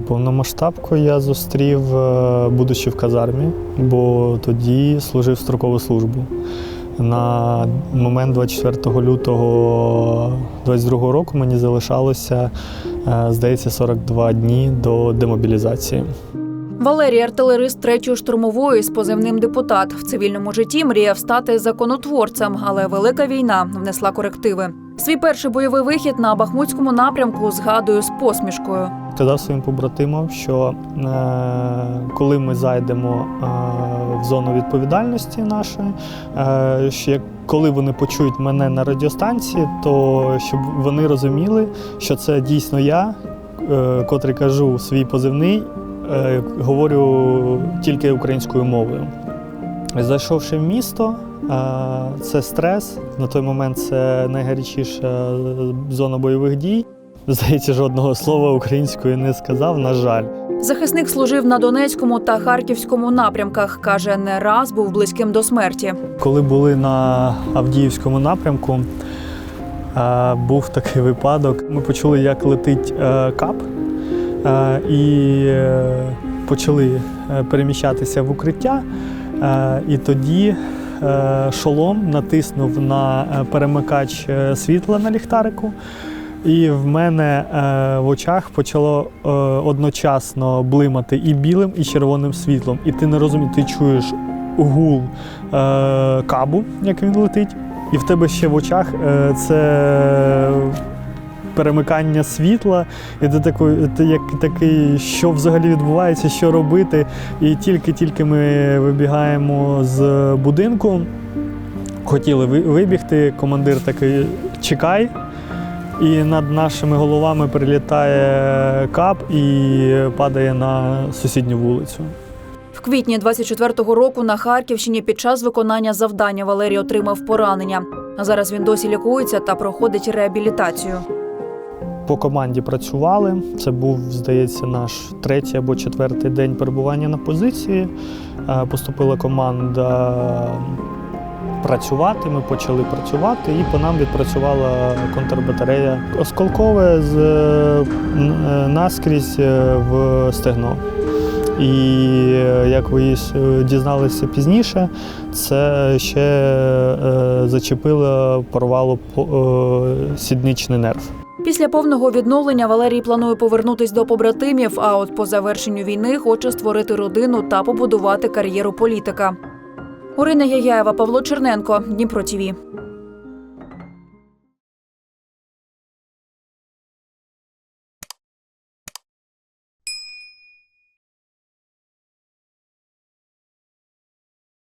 Повномасштабку я зустрів, е, будучи в казармі, бо тоді служив строкову службу. На момент 24 лютого 22 року мені залишалося, е, здається, 42 дні до демобілізації. Валерій артилерист третьої штурмової з позивним депутат. В цивільному житті мріяв стати законотворцем, але велика війна внесла корективи. Свій перший бойовий вихід на Бахмутському напрямку згадую з посмішкою. Сказав своїм побратимам, що е, коли ми зайдемо е, в зону відповідальності нашої, е, що коли вони почують мене на радіостанції, то щоб вони розуміли, що це дійсно я, е, котрий кажу свій позивний, говорю тільки українською мовою. Зайшовши в місто, е, це стрес. На той момент це найгарячіша зона бойових дій. Здається, жодного слова українською не сказав, на жаль. Захисник служив на Донецькому та Харківському напрямках. каже, не раз був близьким до смерті. Коли були на Авдіївському напрямку, е, був такий випадок. Ми почули, як летить е, кап, е, і е, почали е, переміщатися в укриття. Е, І тоді шолом натиснув на перемикач світла на ліхтарику. І в мене в очах почало одночасно блимати і білим, і червоним світлом. І ти не розумієш, ти чуєш гул кабу, як він летить, і в тебе ще в очах це перемикання світла, і ти такий, ти як такий, що взагалі відбувається, що робити. І тільки-тільки ми вибігаємо з будинку, хотіли вибігти, командир такий чекай. І над нашими головами прилітає кап і падає на сусідню вулицю. В квітні 24-го року на Харківщині під час виконання завдання Валерій отримав поранення. Зараз він досі лікується та проходить реабілітацію. По команді працювали. Це був, здається, наш третій або четвертий день перебування на позиції. Е, Поступила команда працювати. Ми почали працювати, і по нам відпрацювала контрбатарея осколкове з е, е, наскрізь в стегно. І як ви дізналися пізніше, це ще зачепило, порвало по- сідничний нерв. Після повного відновлення Валерій планує повернутись до побратимів. А от по завершенню війни хоче створити родину та побудувати кар'єру політика. Орина Яяєва, Павло Черненко, Дніпро ТІВІ.